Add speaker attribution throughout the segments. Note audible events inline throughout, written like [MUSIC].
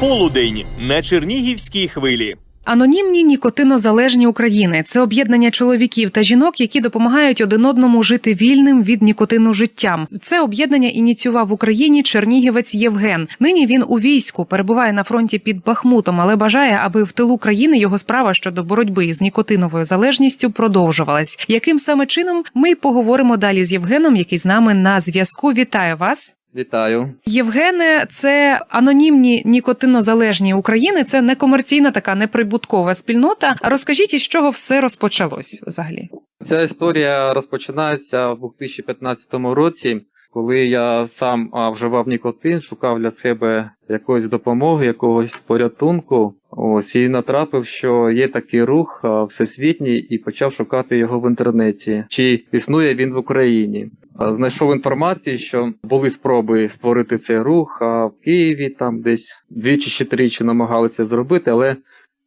Speaker 1: Полудень на Чернігівській хвилі.
Speaker 2: Анонімні нікотинозалежні України це об'єднання чоловіків та жінок, які допомагають один одному жити вільним від нікотину життям. Це об'єднання ініціював в Україні чернігівець Євген. Нині він у війську перебуває на фронті під Бахмутом, але бажає, аби в тилу країни його справа щодо боротьби з нікотиновою залежністю продовжувалась. Яким саме чином ми й поговоримо далі з Євгеном, який з нами на зв'язку. Вітаю вас.
Speaker 3: Вітаю.
Speaker 2: Євгене, це анонімні нікотинозалежні України. Це некомерційна така неприбуткова спільнота. Розкажіть, із чого все розпочалось взагалі?
Speaker 3: Ця історія розпочинається в 2015 році, коли я сам вживав нікотин, шукав для себе якоїсь допомоги, якогось порятунку. Ось і натрапив, що є такий рух всесвітній, і почав шукати його в інтернеті. Чи існує він в Україні? Знайшов інформацію, що були спроби створити цей рух а в Києві, там десь двічі чи тричі намагалися зробити, але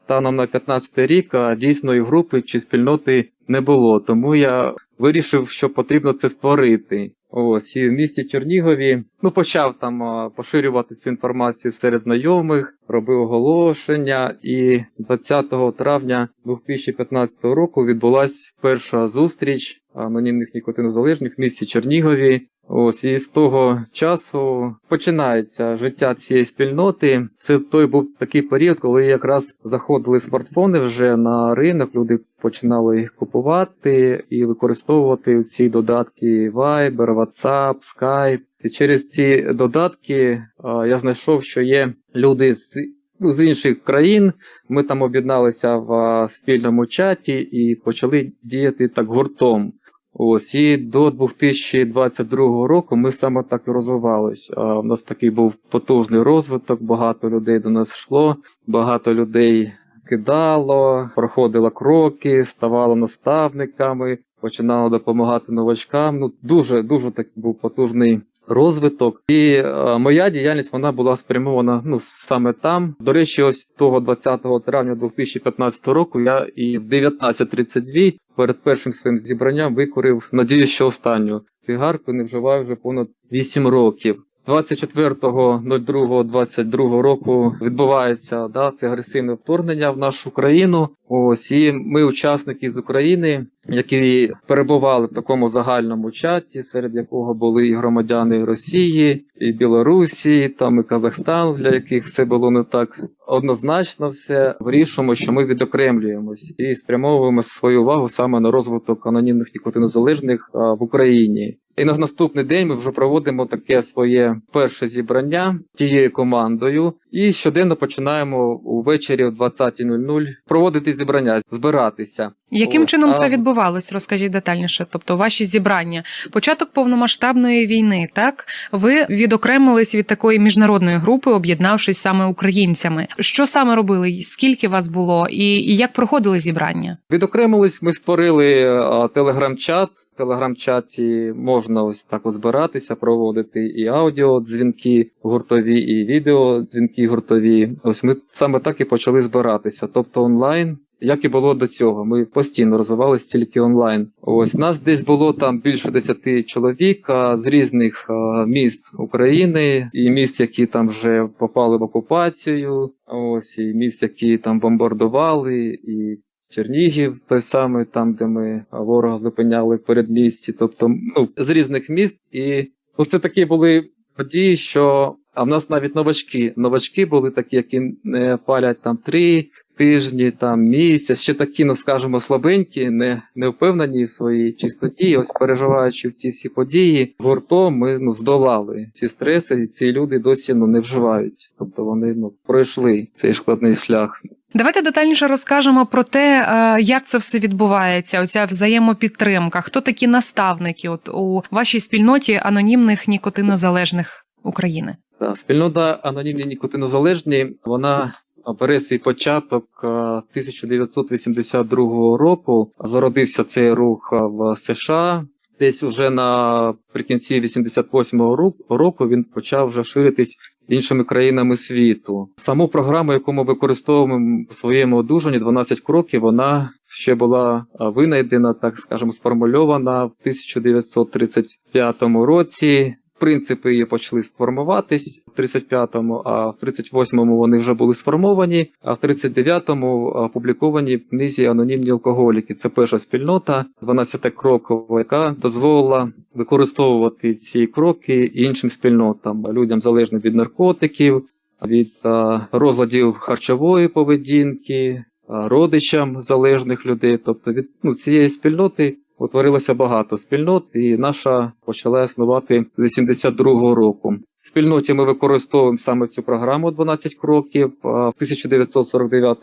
Speaker 3: станом на 15 рік дійсної групи чи спільноти не було. Тому я вирішив, що потрібно це створити. Ось і в місті Чернігові ну почав там поширювати цю інформацію серед знайомих, робив оголошення, і 20 травня 2015 року відбулася перша зустріч анонімних нікотинозалежних в місті Чернігові. Ось і з того часу починається життя цієї спільноти. Це той був такий період, коли якраз заходили смартфони вже на ринок. Люди починали їх купувати і використовувати ці додатки Viber, WhatsApp, Skype. І через ці додатки я знайшов, що є люди з ну, з інших країн. Ми там об'єдналися в спільному чаті і почали діяти так гуртом. Ось і до 2022 року ми саме так і розвивались. А, у нас такий був потужний розвиток, багато людей до нас йшло, багато людей кидало, проходило кроки, ставало наставниками, починало допомагати новачкам. Ну дуже дуже так був потужний розвиток. І е, моя діяльність вона була спрямована ну саме там. До речі, ось того 20 травня 2015 року я і в 19.32 перед першим своїм зібранням викурив, надію, що останню цигарку не вживаю вже понад 8 років. 24.02.22 року відбувається да, це агресивне вторгнення в нашу країну. Ось і ми, учасники з України, які перебували в такому загальному чаті, серед якого були і громадяни Росії, і Білорусі, там і Казахстан, для яких все було не так однозначно, все вирішуємо, що ми відокремлюємось і спрямовуємо свою увагу саме на розвиток анонімних нікотинозалежних в Україні. І на наступний день ми вже проводимо таке своє перше зібрання тією командою. І щоденно починаємо увечері о 20.00 проводити зібрання, збиратися.
Speaker 2: Яким
Speaker 3: Ось,
Speaker 2: чином
Speaker 3: а-
Speaker 2: це відбувалось? Розкажіть детальніше. Тобто, ваші зібрання, початок повномасштабної війни, так ви відокремились від такої міжнародної групи, об'єднавшись саме українцями. Що саме робили? Скільки вас було, і, і як проходили зібрання?
Speaker 3: Відокремились, ми створили телеграм-чат. В телеграм-чаті можна ось так збиратися, проводити і аудіодзвінки гуртові, і відеодзвінки гуртові. Ось ми саме так і почали збиратися, тобто онлайн. Як і було до цього, ми постійно розвивалися тільки онлайн. Ось нас десь було там більше 10 чоловік а, з різних а, міст України, і міст, які там вже попали в окупацію. Ось і міст, які там бомбардували, і Чернігів, той самий, там, де ми ворога зупиняли в передмісті, тобто ну, з різних міст. І ну, це такі були події, що а в нас навіть новачки. Новачки були такі, які не палять там три тижні, там місяць, ще такі, ну скажімо, слабенькі, не, не впевнені в своїй чистоті. І Ось переживаючи в ці всі події, гуртом ми ну, здолали ці стреси, і ці люди досі ну, не вживають. Тобто вони ну, пройшли цей складний шлях.
Speaker 2: Давайте детальніше розкажемо про те, е, як це все відбувається. Оця взаємопідтримка. Хто такі наставники? От у вашій спільноті анонімних нікотинозалежних України?
Speaker 3: Та, спільнота анонімні нікотинозалежні, вона бере свій початок е, 1982 року. Зародився цей рух в США. Десь уже наприкінці 88-го ру- року він почав вже ширитись іншими країнами світу. Саму програму, яку ми використовуємо в своєму одужанні 12 кроків, вона ще була винайдена, так скажемо, сформульована в 1935 році принципи її почали сформуватись в 35-му, а в 38-му вони вже були сформовані, а в 39-му опубліковані в книзі Анонімні алкоголіки. Це перша спільнота, 12-крокова, яка дозволила використовувати ці кроки іншим спільнотам, людям залежним від наркотиків, від розладів харчової поведінки, родичам залежних людей. Тобто від ну, цієї спільноти утворилося багато спільнот, і наша почала існувати з 82-го року. Спільноті ми використовуємо саме цю програму 12 кроків. В 1949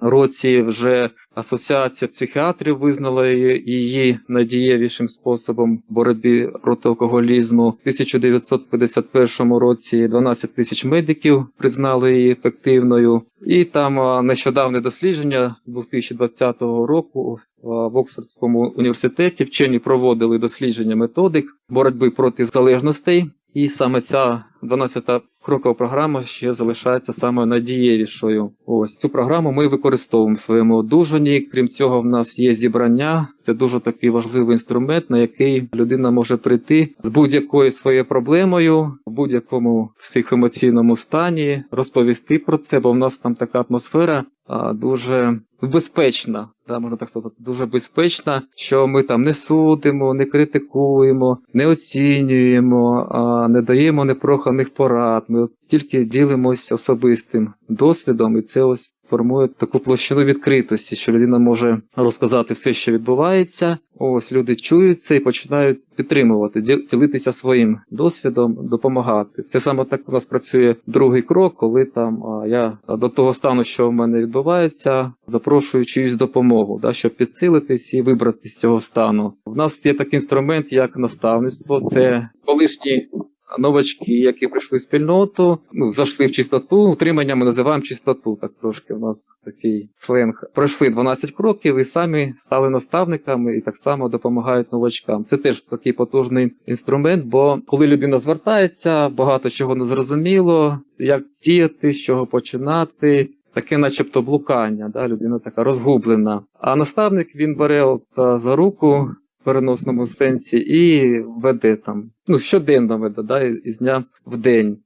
Speaker 3: році вже Асоціація психіатрів визнала її- надієвішим способом боротьби проти алкоголізму. В 1951 році 12 тисяч медиків признали її ефективною. І там нещодавне дослідження 2020 року в Оксфордському університеті вчені проводили дослідження методик боротьби проти залежностей. І саме ця 12-та крокова програма ще залишається саме надієвішою. Ось цю програму ми використовуємо в своєму одужанні. Крім цього, в нас є зібрання. Це дуже такий важливий інструмент, на який людина може прийти з будь-якою своєю проблемою, в будь-якому психоемоційному стані, розповісти про це, бо в нас там така атмосфера дуже безпечна, да, можна так сказати, дуже безпечна, що ми там не судимо, не критикуємо, не оцінюємо, а не даємо непроханих порад. Ми тільки ділимося особистим досвідом, і це ось формує таку площину відкритості, що людина може розказати все, що відбувається. Ось люди чують це і починають підтримувати, ділитися своїм досвідом, допомагати. Це саме так у нас працює другий крок, коли там я до того стану, що в мене відбувається, запрошую чиюсь допомогу, да, щоб підсилитись і вибрати з цього стану. В нас є такий інструмент, як наставництво. Це колишні новачки, які прийшли в спільноту, ну, зайшли в чистоту. Утримання ми називаємо чистоту, так трошки у нас такий сленг. Пройшли 12 кроків і самі стали наставниками і так само допомагають новачкам. Це теж такий потужний інструмент, бо коли людина звертається, багато чого не зрозуміло, як діяти, з чого починати. Таке, начебто, блукання, да, людина така розгублена. А наставник він бере от, за руку в переносному сенсі і веде там, ну, щоденно веде, да, із дня в день.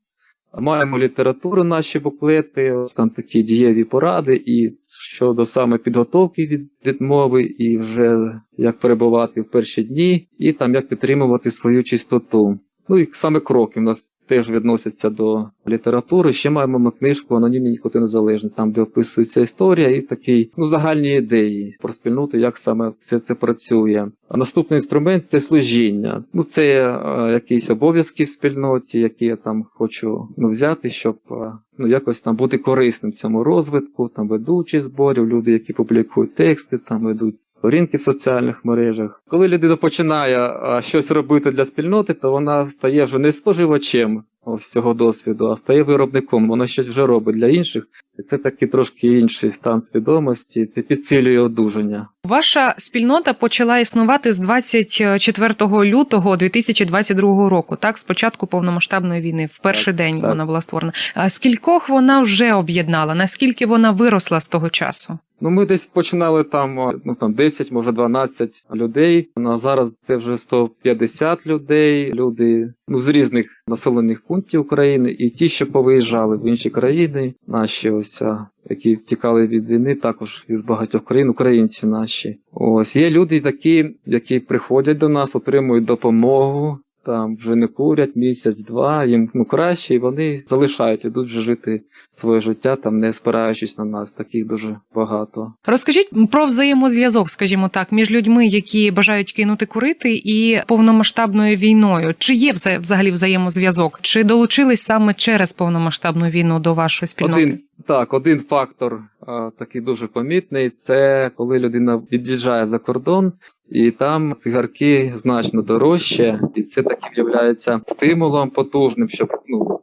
Speaker 3: Маємо літературу, наші буклети, ось там такі дієві поради, і щодо саме підготовки від відмови, і вже як перебувати в перші дні, і там як підтримувати свою чистоту. Ну і саме кроки в нас теж відносяться до літератури. Ще маємо ми книжку Анонімні нікоти незалежні, там де описується історія і такі ну, загальні ідеї про спільноту, як саме все це працює. А наступний інструмент це служіння. Ну це е, якісь обов'язки в спільноті, які я там хочу ну, взяти, щоб е, ну, якось там бути корисним цьому розвитку, там ведучі зборів, люди, які публікують тексти, там ведуть сторінки в соціальних мережах. Коли людина починає щось робити для спільноти, то вона стає вже не споживачем всього досвіду, а стає виробником. Вона щось вже робить для інших. І це такий трошки інший стан свідомості, це підсилює одужання.
Speaker 2: Ваша спільнота почала існувати з 24 лютого 2022 року. Так, з початку повномасштабної війни, в перший день
Speaker 3: так.
Speaker 2: вона була створена. А скількох вона вже об'єднала? Наскільки вона виросла з того часу?
Speaker 3: Ну, ми десь починали там, ну там 10, може 12 людей. На зараз це вже 150 людей. Люди ну з різних населених пунктів України, і ті, що повиїжджали в інші країни, наші ось які втікали від війни, також із багатьох країн, українці наші. Ось є люди такі, які приходять до нас, отримують допомогу. Там вже не курять місяць-два, їм ну краще, і вони залишають, ідуть вже жити своє життя, там не спираючись на нас. Таких дуже багато.
Speaker 2: Розкажіть про взаємозв'язок, скажімо так, між людьми, які бажають кинути курити, і повномасштабною війною. Чи є вза- взагалі взаємозв'язок? Чи долучились саме через повномасштабну війну до вашої спільноти?
Speaker 3: Один так, один фактор а, такий дуже помітний це коли людина від'їжджає за кордон, і там цигарки значно дорожче, і це таки є стимулом потужним, щоб ну,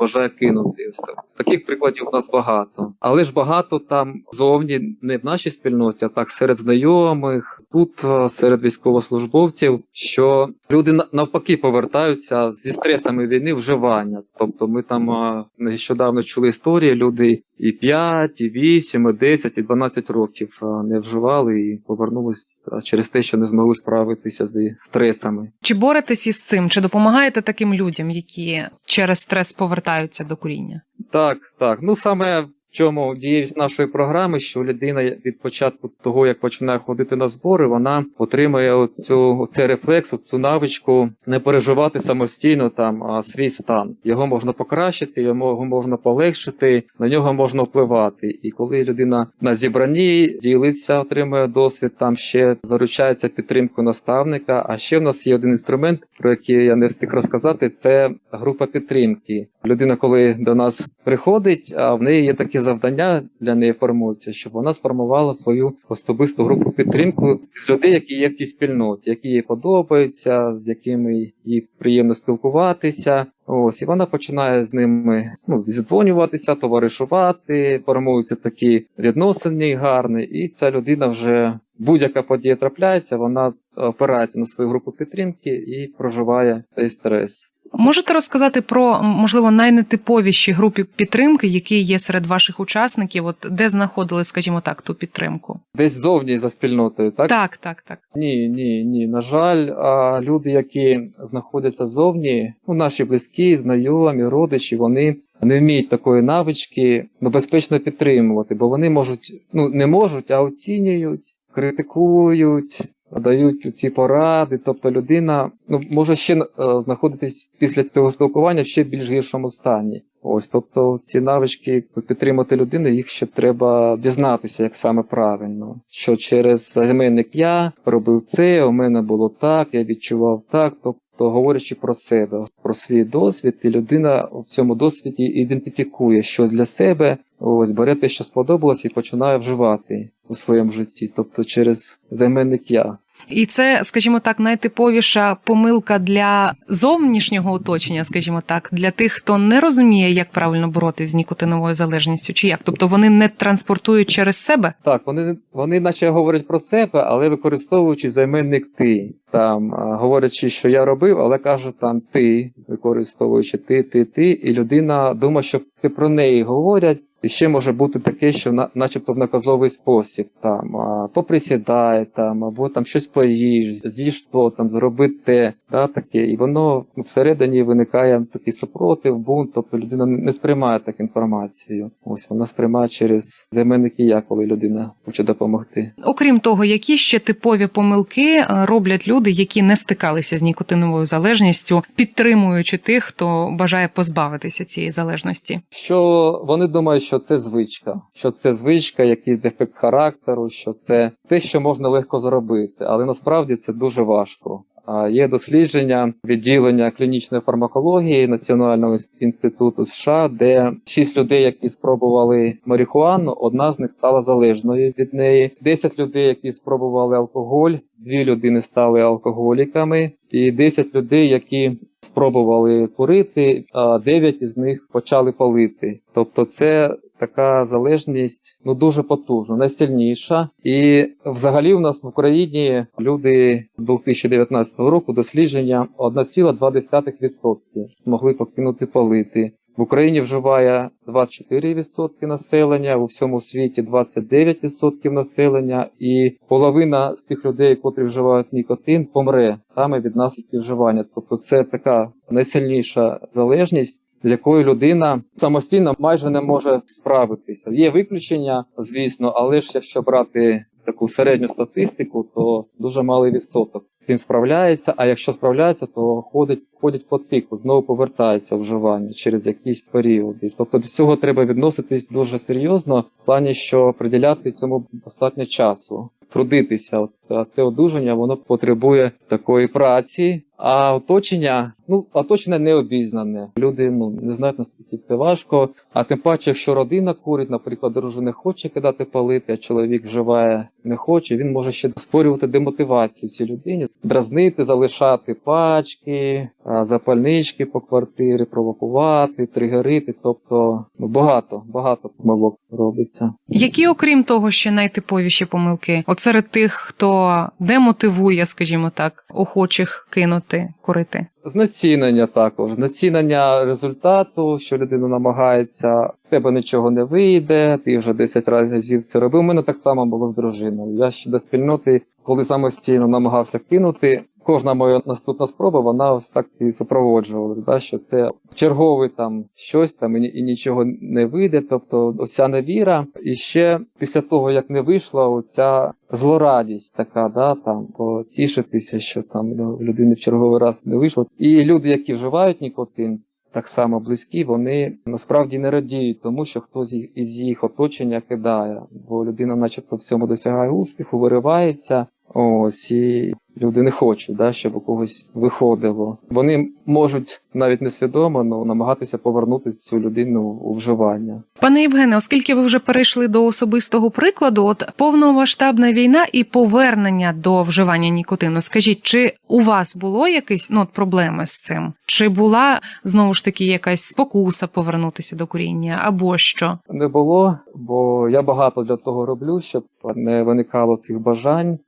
Speaker 3: бажає кинути. Таких прикладів у нас багато. Але ж багато там зовні не в нашій спільноті, а так серед знайомих, тут е, серед військовослужбовців, що люди на- навпаки повертаються зі стресами війни вживання. Тобто ми там е, нещодавно чули історії, люди і 5, і 8, і 10, і 12 років не вживали і повернулись через те, що не змогли справитися зі стресами.
Speaker 2: Чи боретесь із цим? Чи допомагаєте таким людям, які через стрес повертаються до куріння?
Speaker 3: Так, так. Ну саме чому дієвість нашої програми, що людина від початку того, як починає ходити на збори, вона отримує оцю цей рефлекс, цю навичку не переживати самостійно там свій стан. Його можна покращити, його можна полегшити, на нього можна впливати. І коли людина на зібранні ділиться, отримує досвід, там ще заручається підтримкою наставника. А ще в нас є один інструмент, про який я не встиг розказати, це група підтримки. Людина, коли до нас приходить, а в неї є такі завдання для неї формуються, щоб вона сформувала свою особисту групу підтримки з людей, які є в тій спільноті, які їй подобаються, з якими їй приємно спілкуватися. Ось і вона починає з ними ну, зідзвонюватися, товаришувати, формуються такі відносини гарні, і ця людина вже будь-яка подія трапляється, вона опирається на свою групу підтримки і проживає цей стрес.
Speaker 2: Можете розказати про можливо найнетиповіші групи підтримки, які є серед ваших учасників? От де знаходили, скажімо так, ту підтримку?
Speaker 3: Десь зовні за спільнотою, так?
Speaker 2: Так, так, так.
Speaker 3: Ні, ні, ні. На жаль, а люди, які знаходяться зовні, ну, наші близькі, знайомі, родичі, вони не вміють такої навички ну, безпечно підтримувати, бо вони можуть, ну не можуть, а оцінюють, критикують. Дають ці поради, тобто людина ну може ще е, знаходитись після цього спілкування в ще більш гіршому стані. Ось, тобто ці навички підтримати людину, їх ще треба дізнатися, як саме правильно. Що через займенник я робив це, у мене було так, я відчував так. Тобто, говорячи про себе, про свій досвід, і людина в цьому досвіді ідентифікує щось для себе, ось бере те, що сподобалось, і починає вживати у своєму житті, тобто через займенник я.
Speaker 2: І це, скажімо так, найтиповіша помилка для зовнішнього оточення, скажімо так, для тих, хто не розуміє, як правильно боротись з нікотиновою залежністю, чи як, тобто вони не транспортують через себе.
Speaker 3: Так, вони, вони наче говорять про себе, але використовуючи займенник ти. Там говорячи, що я робив, але каже там ти, використовуючи ти, ти, ти, і людина думає, що це про неї говорять. І ще може бути таке, що на, начебто в наказовий спосіб, там а, поприсідай, там, або там щось поїж, з'їж то, там, зроби те, да, таке. І воно всередині виникає такий супротив, бунт, тобто людина не не сприймає так інформацію. Ось вона сприймає через займенники я, коли людина хоче допомогти.
Speaker 2: Окрім того, які ще типові помилки е, роблять люди, які не стикалися з нікотиновою залежністю, підтримуючи тих, хто бажає позбавитися цієї залежності.
Speaker 3: Що вони думають, що це звичка, що це звичка, якийсь дефект характеру, що це те, що можна легко зробити, але насправді це дуже важко. Є дослідження відділення клінічної фармакології Національного інституту США, де шість людей, які спробували марихуану, одна з них стала залежною від неї. Десять людей, які спробували алкоголь, дві людини стали алкоголіками, і 10 людей, які спробували курити, а 9 із них почали палити. Тобто, це така залежність ну дуже потужна, найсильніша. І взагалі у нас в Україні люди 2019 року дослідження 1,2% змогли покинути палити. В Україні вживає 24% населення, у всьому світі 29% населення, і половина з тих людей, котрі вживають нікотин, помре саме від наслідків вживання. Тобто це така найсильніша залежність, з якою людина самостійно майже не може справитися. Є виключення, звісно, але ж якщо брати таку середню статистику, то дуже малий відсоток з цим справляється. А якщо справляється, то ходить, ходить по тику, знову повертається вживання через якісь періоди. Тобто до цього треба відноситись дуже серйозно, в плані, що приділяти цьому достатньо часу. Трудитися, це, це одужання, воно потребує такої праці, А оточення, ну, оточення не обізнане. Люди ну, не знають, наскільки це важко. А тим паче, якщо родина курить, наприклад, дружина хоче кидати палити, а чоловік вживає не хоче, він може ще створювати демотивацію цій людині, дразнити, залишати пачки, запальнички по квартирі, провокувати, тригерити. Тобто ну, багато, багато помилок робиться.
Speaker 2: Які, окрім того, ще найтиповіші помилки? От серед тих, хто демотивує, скажімо так, охочих кинути курити.
Speaker 3: Знецінення також, знецінення результату, що людина намагається, в тебе нічого не вийде, ти вже 10 разів це робив. У мене так само було з дружиною. Я ще до спільноти, коли самостійно намагався кинути, кожна моя наступна спроба, вона ось так і супроводжувалась, да, що це черговий там щось там і, і нічого не вийде. Тобто оця невіра. І ще після того, як не вийшла, оця злорадість така, да, там потішитися, що там ну, людини в черговий раз не вийшло. І люди, які вживають нікотин, так само близькі, вони насправді не радіють тому, що хтось із- їх оточення кидає, бо людина, начебто, в цьому досягає успіху, виривається. Ось і люди не хочуть, да, щоб у когось виходило. Вони можуть навіть несвідомо ну, намагатися повернути цю людину у вживання.
Speaker 2: Пане Євгене, оскільки ви вже перейшли до особистого прикладу, от повномасштабна війна і повернення до вживання нікотину, скажіть, чи у вас було якісь ну, от проблеми з цим? Чи була знову ж таки якась спокуса повернутися до куріння, або що?
Speaker 3: Не було, бо я багато для того роблю, щоб не виникало цих бажань.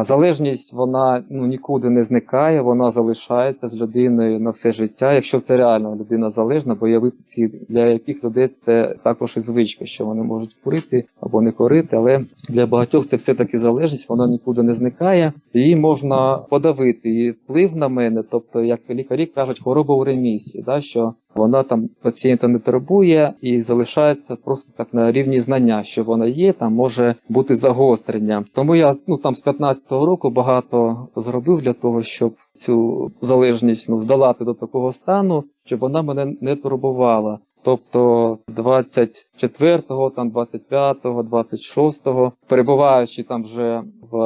Speaker 3: Залежність вона ну нікуди не зникає, вона залишається з людиною на все життя. Якщо це реально людина залежна, бо є випадки, для яких людей це також і звичка, що вони можуть курити або не курити, але для багатьох це все таки залежність, вона нікуди не зникає. Її можна подавити. Її вплив на мене, тобто, як лікарі кажуть, хвороба у ремісії, да, що вона там пацієнта не турбує і залишається просто так на рівні знання, що вона є, там може бути загострення. Тому я ну там з 15-го року багато зробив для того, щоб цю залежність ну здолати до такого стану, щоб вона мене не турбувала. Тобто 24-го, там 25-го, 26-го, перебуваючи там вже в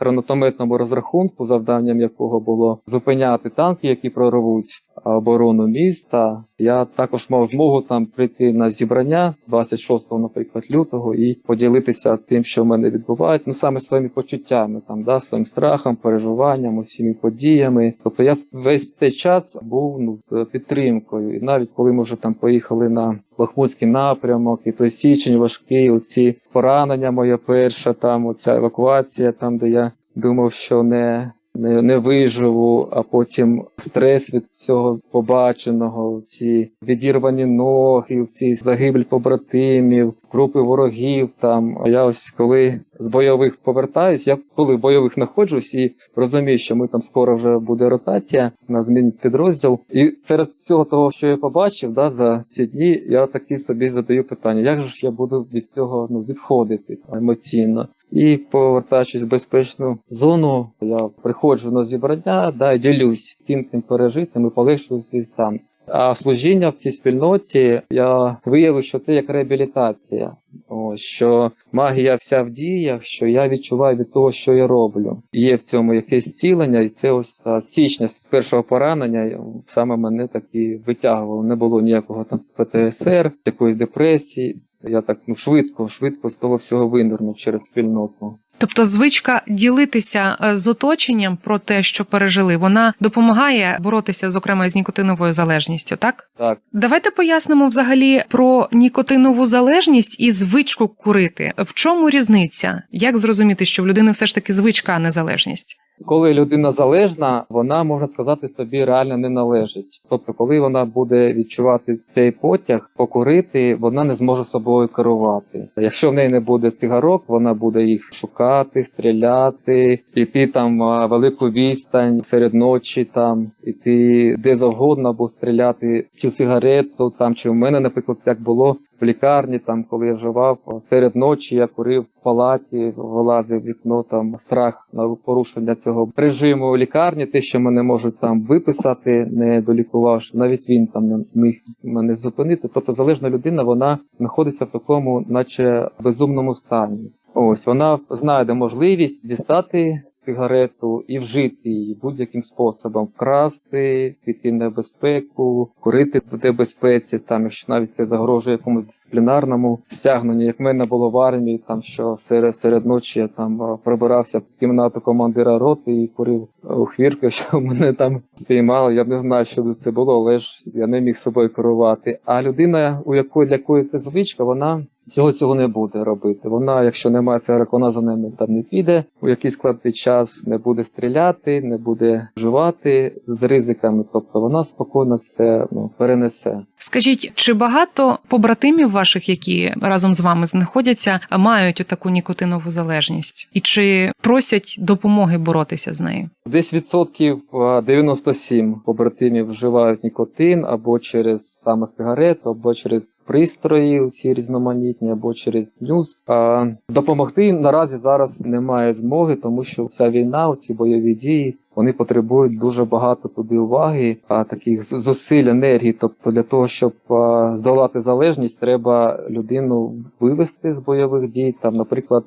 Speaker 3: гранатометному розрахунку, завданням якого було зупиняти танки, які прорвуть оборону міста. Я також мав змогу там прийти на зібрання 26, наприклад, лютого, і поділитися тим, що в мене відбувається, ну саме своїми почуттями, там да, своїм страхом, переживанням, усіми подіями. Тобто я весь цей час був ну з підтримкою. І навіть коли ми вже там поїхали на Бахмутський напрямок, і той січень важкий, оці поранення моя перша, там оця евакуація, там де я думав, що не не, не виживу, а потім стрес від цього побаченого, ці відірвані ноги, ці загибель побратимів, групи ворогів. Там а я ось коли з бойових повертаюсь, я коли в бойових знаходжусь і розумію, що ми там скоро вже буде ротація, нас змінить підрозділ. І серед всього того, що я побачив, да, за ці дні, я таки собі задаю питання: як ж я буду від цього ну відходити емоційно? І повертаючись в безпечну зону, я приходжу на зібрання, да, і ділюсь тим, тим пережитим і полегшую свій стан. А служіння в цій спільноті я виявив, що це як реабілітація. Ось, що магія вся в діях, що я відчуваю від того, що я роблю. Є в цьому якесь зцілення, і це ось січня з першого поранення саме мене так і витягувало. Не було ніякого там ПТСР, якоїсь депресії. Я так ну швидко, швидко з того всього винирнув через спільноту.
Speaker 2: Тобто звичка ділитися е, з оточенням про те, що пережили, вона допомагає боротися, зокрема, з нікотиновою залежністю, так?
Speaker 3: Так.
Speaker 2: Давайте пояснимо взагалі про нікотинову залежність і звичку курити. В чому різниця? Як зрозуміти, що в людини все ж таки звичка, а не залежність?
Speaker 3: Коли людина залежна, вона можна сказати собі реально не належить. Тобто, коли вона буде відчувати цей потяг, покурити, вона не зможе собою керувати. Якщо в неї не буде цигарок, вона буде їх шукати, стріляти, іти там велику відстань серед ночі, там іти де завгодно, або стріляти цю сигарету. Там чи в мене, наприклад, як було в лікарні, там коли я вживав серед ночі, я курив в палаті, вилазив в вікно, там страх на порушення цього режиму в лікарні, те, що мене можуть там виписати, не долікувавши, навіть він там не міг мене зупинити. Тобто залежна людина, вона знаходиться в такому, наче безумному стані. Ось вона знайде можливість дістати сигарету і вжити її будь-яким способом, вкрасти, піти на небезпеку, курити до небезпеці, там, якщо навіть це загрожує якомусь дисциплінарному стягненню, як в мене було в армії, там що серед, серед ночі я там пробирався в кімнату командира роти і курив у хвірку, [LAUGHS] що мене там спіймали. Я не знаю, що це було, але ж я не міг собою керувати. А людина, у якої для якої це звичка, вона цього цього не буде робити. Вона, якщо немає цигарок, вона за ними там не піде. У якийсь складний час не буде стріляти, не буде вживати з ризиками. Тобто вона спокійно це ну, перенесе.
Speaker 2: Скажіть, чи багато побратимів ваших, які разом з вами знаходяться, мають таку нікотинову залежність, і чи просять допомоги боротися з нею?
Speaker 3: Десь відсотків а, 97 побратимів вживають нікотин або через саме сигарету, або через пристрої ці різноманітні, або через нюз. А, допомогти наразі зараз немає змоги, тому що ця війна, ці бойові дії. Вони потребують дуже багато туди уваги, а таких зусиль, енергії. Тобто для того, щоб здолати залежність, треба людину вивести з бойових дій. Там, наприклад,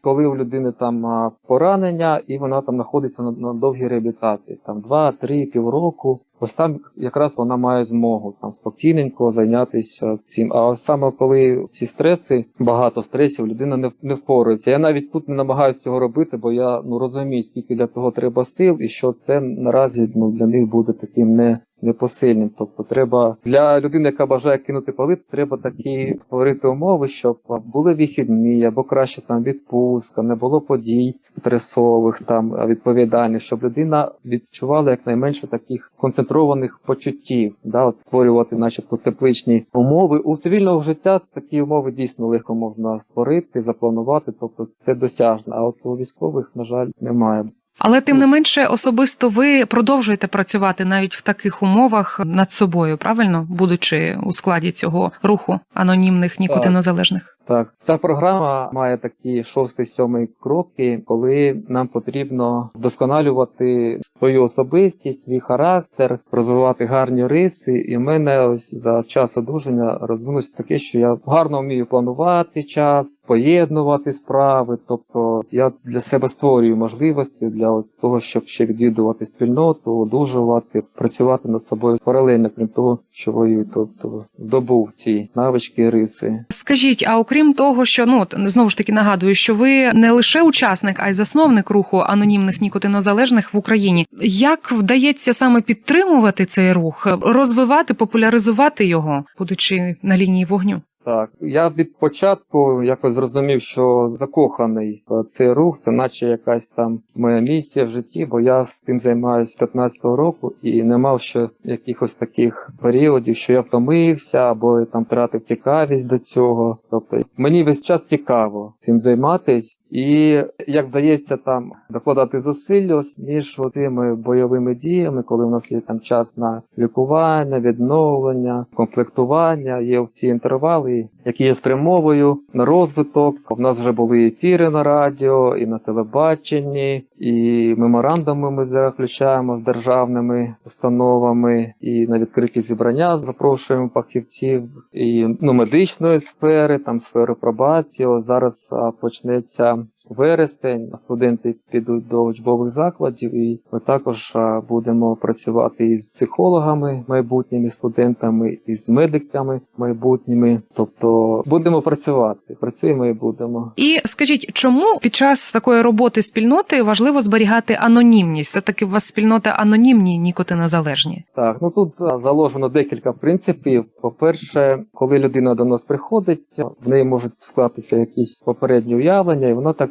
Speaker 3: коли у людини там поранення, і вона там знаходиться на, на довгій реабілітації, там 2-3 півроку. Ось там якраз вона має змогу там спокійненько зайнятися цим. А саме коли ці стреси, багато стресів, людина не, не впорається. Я навіть тут не намагаюся цього робити, бо я ну розумію, скільки для того треба сил, і що це наразі ну для них буде таким не. Непосильним, тобто треба для людини, яка бажає кинути палити, треба такі створити умови, щоб були вихідні, або краще там відпустка, не було подій стресових, там відповідальних, щоб людина відчувала якнайменше таких концентрованих почуттів, да, от створювати, начебто, тепличні умови. У цивільного життя такі умови дійсно легко можна створити, запланувати, тобто це досяжно. А от у військових, на жаль, немає.
Speaker 2: Але тим не менше, особисто ви продовжуєте працювати навіть в таких умовах над собою, правильно, будучи у складі цього руху анонімних нікотинозалежних.
Speaker 3: Так, ця програма має такі шостий сьомий кроки, коли нам потрібно вдосконалювати свою особистість, свій характер, розвивати гарні риси. І в мене ось за час одужання розвинулося таке, що я гарно вмію планувати час, поєднувати справи. Тобто я для себе створюю можливості для того, щоб ще відвідувати спільноту, одужувати, працювати над собою паралельно, крім того, що воюю. Тобто здобув ці навички, риси.
Speaker 2: Скажіть, а окрім того, що ну знову ж таки нагадую, що ви не лише учасник, а й засновник руху анонімних нікотинозалежних в Україні. Як вдається саме підтримувати цей рух, розвивати, популяризувати його, будучи на лінії вогню?
Speaker 3: Так, я від початку якось зрозумів, що закоханий цей рух, це наче якась там моя місія в житті, бо я з тим займаюся 15-го року і не мав ще якихось таких періодів, що я втомився або там втратив цікавість до цього. Тобто мені весь час цікаво цим займатись. І як вдається там докладати зусилля між цими бойовими діями, коли у нас є там час на лікування, відновлення, комплектування, є ці інтервали, які є спрямовою на розвиток. У нас вже були ефіри на радіо і на телебаченні, і меморандуми ми заключаємо з державними установами, і на відкриті зібрання запрошуємо фахівців і ну, медичної сфери, там сфери пробації. Ось зараз почнеться вересень, студенти підуть до учбових закладів, і ми також будемо працювати із психологами, майбутніми студентами, і з медиками майбутніми. Тобто будемо працювати, працюємо і будемо.
Speaker 2: І скажіть, чому під час такої роботи спільноти важливо зберігати анонімність? Все таки у вас спільнота анонімні нікотинозалежні.
Speaker 3: Так, ну тут заложено декілька принципів. По-перше, коли людина до нас приходить, в неї можуть склатися якісь попередні уявлення, і вона так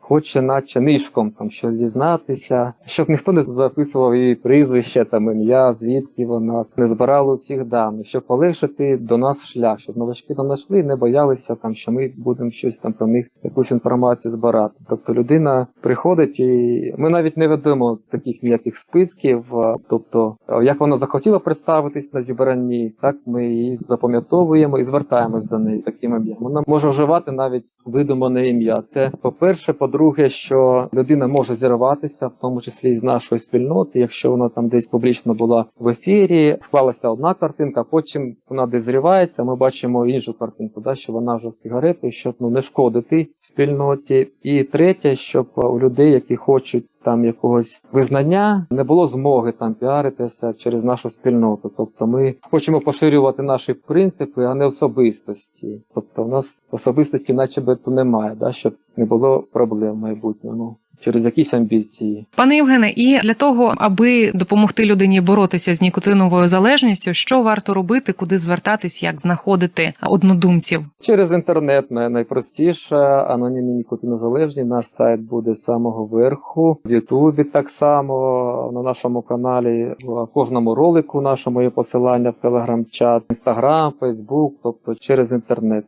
Speaker 3: хоче, наче нишком там щось зізнатися, щоб ніхто не записував її прізвище, там ім'я, звідки вона не збирала усіх даних, щоб полегшити до нас шлях, щоб новачки до нас йшли і не боялися там, що ми будемо щось там про них якусь інформацію збирати. Тобто людина приходить і ми навіть не ведемо таких ніяких списків. Тобто, як вона захотіла представитись на зібранні, так ми її запам'ятовуємо і звертаємось до неї таким ім'ям. Вона може вживати навіть видумане ім'я. Це по-перше, по-друге, що людина може зірватися, в тому числі з нашої спільноти, якщо вона там десь публічно була в ефірі, склалася одна картинка, потім вона десь зривається, ми бачимо іншу картинку, да, що вона вже з сигаретою, щоб ну не шкодити спільноті. І третє, щоб у людей, які хочуть там якогось визнання, не було змоги там піаритися через нашу спільноту. Тобто ми хочемо поширювати наші принципи, а не особистості. Тобто, у нас особистості, начебто, немає, да, щоб не було проблем в майбутньому через якісь амбіції.
Speaker 2: Пане Євгене, і для того, аби допомогти людині боротися з нікотиновою залежністю, що варто робити, куди звертатись, як знаходити однодумців?
Speaker 3: Через інтернет най- найпростіше, анонімні нікотинозалежні. Наш сайт буде з самого верху. В Ютубі так само на нашому каналі, в кожному ролику нашому є посилання в Телеграм-чат, Інстаграм, Фейсбук, тобто через інтернет.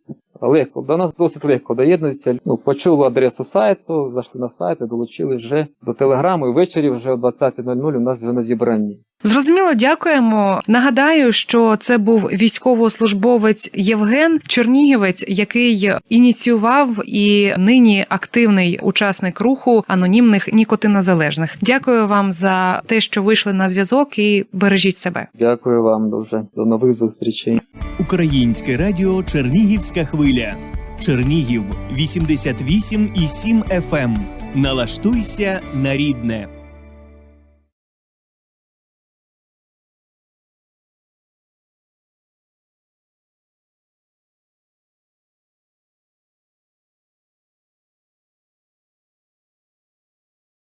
Speaker 3: Легко, до нас досить легко доєднуються. Ну, почули адресу сайту, зайшли на сайт і долучили вже до телеграму. Ввечері вже о 20.00 у нас вже на зібранні.
Speaker 2: Зрозуміло, дякуємо. Нагадаю, що це був військовослужбовець Євген Чернігівець, який ініціював і нині активний учасник руху анонімних нікотинозалежних. Дякую вам за те, що вийшли на зв'язок, і бережіть себе.
Speaker 3: Дякую вам дуже. До нових зустрічей.
Speaker 1: Українське радіо Чернігівська хвиля. Чернігів 88,7 FM. Налаштуйся на рідне.